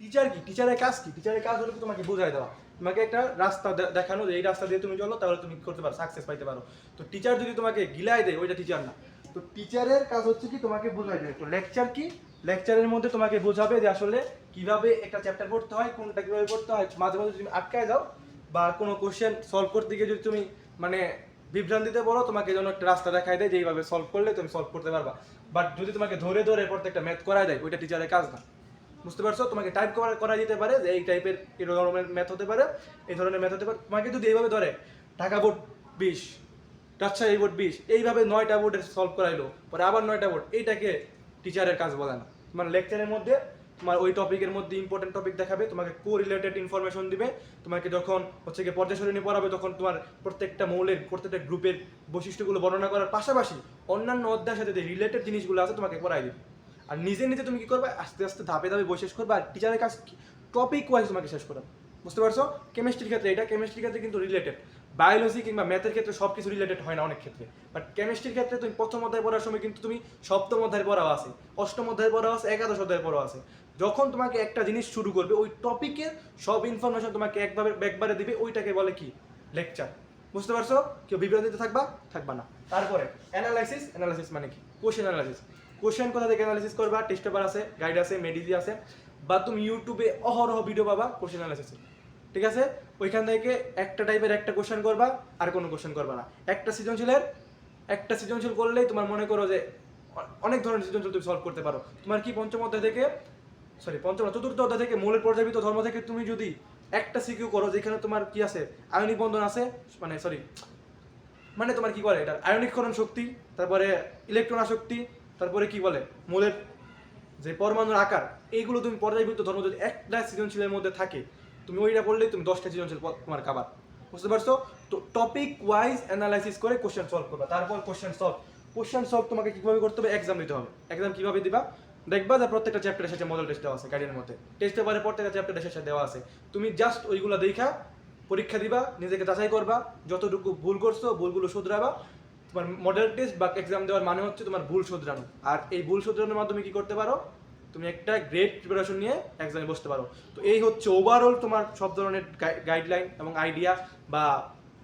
Teacher কি? টিচারের কাজ কি? টিচারের কাজ হলো তোমাকে বোঝাই দেওয়া। তোমাকে একটা রাস্তা দেখানো যে এই রাস্তা দিয়ে তুমি চলো, তাহলে তুমি করতে পারো সাকসেস পাইতে পারো। তো টিচার যদি তোমাকে গিলাই দেয়, ওইটা টিচার না। তো টিচারের কাজ হচ্ছে কি, তোমাকে বোঝাই দেয় তো লেকচার কি? লেকচারের মধ্যে তোমাকে বোঝাবে যে আসলে কীভাবে একটা চ্যাপ্টার পড়তে হয়, কোনটা কীভাবে পড়তে হয়। মাঝে মাঝে তুমি আটকায় যাও, বা কোনো কোশ্চেন সলভ করতে গিয়ে যদি তুমি মানে বিভ্রান্তিতে পড়ো, তোমাকে যেন একটা রাস্তা দেখায় দেয় যে এইভাবে সলভ করলে তুমি সলভ করতে পারবা। বাট যদি তোমাকে ধরে ধরে প্রত্যেকটা ম্যাথ করায় দেয়, ওইটা টিচারের কাজ না। বুঝতে পারছ? তোমাকে টাইপ করা যেতে পারে যে এই টাইপের এই ধরনের ম্যাথ হতে পারে, এই ধরনের ম্যাথ হতে পারে। তোমাকে যদি এইভাবে ধরে, ঢাকা বোর্ড বিশ, রাজশাহী বোর্ড বিশ, এইভাবে নয়টা বোর্ডের সলভ করাইলো, পরে আবার নয়টা বোর্ড, এইটাকে টিচারের কাজ বলে না। তোমার লেকচারের মধ্যে, তোমার ওই টপিকের মধ্যে ইম্পর্টেন্ট টপিক দেখাবে, তোমাকে কো রিলেটেড ইনফরমেশন দিবে, তোমাকে যখন হচ্ছে গিয়ে পর্যায় সারণী পড়াবে, তখন তোমার প্রত্যেকটা মৌলের, প্রত্যেকটা গ্রুপের বৈশিষ্ট্যগুলো বর্ণনা করার পাশাপাশি অন্যান্য অধ্যায়ের সাথে যে রিলেটেড জিনিসগুলো আছে, তোমাকে পড়াই দিবে। আর নিজে নিজে তুমি কি করবে? আস্তে আস্তে ধাপে ধাপে বই শেষ করবে। আর টিচারের কাজ টপিক ওয়াইজ তোমাকে শেষ করবে বুঝতে পারছ? কেমিস্ট্রির ক্ষেত্রে এটা কেমিস্ট্রির ক্ষেত্রে কিন্তু রিলেটেড বায়োলজি কিংবা ম্যাথের ক্ষেত্রে সব কিছু রিলেটেড হয় না অনেক ক্ষেত্রে। বাট কেমিস্ট্রির ক্ষেত্রে তুমি প্রথম অধ্যায় পড়ার সময় কিন্তু তুমি সপ্তম অধ্যায় পড়াও আছে। অষ্টম অধ্যায় পড়াও আছে, একাদশ অধ্যায় পড়াও আছে। যখন তোমাকে একটা জিনিস শুরু করবে, ওই টপিকের সব ইনফরমেশন তোমাকে একভাবে একবারে দিবে, ওইটাকে বলে কি? লেকচার বুঝতে পারছ? কেউ বিভ্রান্তিতে থাকবা থাকবা না। তারপরে অ্যানালাইসিস অ্যানালাইসিস মানে কি? কোশ্চেন অ্যানালাইসিস কোশ্চেন কোথা থেকে অ্যানালাইসিস করবা? টেস্ট পেপার আছে গাইড আছে মেডিজি আছে, বা তুমি ইউটিউবে অহরহ ভিডিও পাবা কোশ্চেন অ্যানালাইসিস ঠিক আছে? ওইখান থেকে একটা টাইপের একটা কোশ্চেন করবা, আর কোনো কোশ্চেন করবা না। একটা সৃজনশীলের, একটা সৃজনশীল করলেই তোমার মনে করো যে অনেক ধরনের সৃজনশীল তুমি সলভ করতে পারো। তোমার কি পঞ্চম অধ্যায় থেকে সরি পঞ্চম চতুর্থ অধ্যায় থেকে মূলের পর্যাপিত ধর্ম থেকে তুমি যদি একটা সিকিউ করো, যেখানে তোমার কি আছে? আয়নিক বন্ধন আছে মানে সরি মানে তোমার কি করে এটা? আয়নিককরণ শক্তি, তারপরে ইলেকট্রন আসক্তি তারপরে কি বলে? মূলের যে পরমাণুর আকার, এইগুলো তুমি পর্যায়বৃত্ত ধর্ম যদি একটা সৃজনশীলের মধ্যে থাকে, তুমি ওইটা পড়লেই তুমি দশটা সৃজনশীল তোমার কাবার বুঝতে পারছ? তো টপিক ওয়াইজ অ্যানালাইসিস করে কোশ্চেন সলভ করবে। তারপর কোশ্চেন সলভ কোশ্চেন সলভ তোমাকে কীভাবে করতে হবে? এক্সাম দিতে হবে। এক্সাম কীভাবে দিবা? দেখবা যে প্রত্যেকটা চ্যাপ্টারের সাথে মডেল টেস্ট দেওয়া আছে গাইডের মধ্যে। টেস্ট পেপারে প্রত্যেকটা চ্যাপ্টারের সাথে দেওয়া আছে। তুমি জাস্ট ওইগুলো দেখা, পরীক্ষা দিবা, নিজেকে যাচাই করবা, যতটুকু ভুল করছ, ভুলগুলো শুধরাবা তোমার মডেল টেস্ট বা এক্সাম দেওয়ার মানে হচ্ছে তোমার ভুল শুধরানো। আর এই ভুল শুধরানোর মাধ্যমে কি করতে পারো? তুমি একটা গ্রেট প্রিপারেশন নিয়ে এক্সামে বসতে পারো। তো এই হচ্ছে ওভারঅল তোমার সব ধরনের গাইডলাইন এবং আইডিয়া বা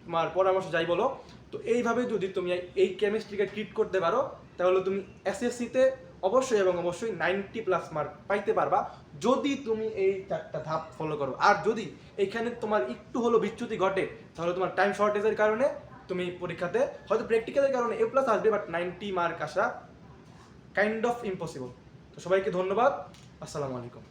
তোমার পরামর্শ যাই বলো। তো এইভাবে যদি তুমি এই কেমিস্ট্রিকে ট্রিট করতে পারো, তাহলে তুমি এসএসসিতে অবশ্যই এবং অবশ্যই নাইনটি প্লাস মার্ক পাইতে পারবা। যদি তুমি এই চারটা ধাপ ফলো করো। আর যদি এখানে তোমার একটু হলো বিচ্যুতি ঘটে, তাহলে তোমার টাইম শর্টেজের কারণে তুমি পরীক্ষাতে, হয়তো প্র্যাকটিক্যালের কারণে এ প্লাস আসবে বাট নাইনটি মার্ক আসা কাইন্ড অফ ইম্পসিবল তো সবাইকে ধন্যবাদ। আসসালামু আলাইকুম।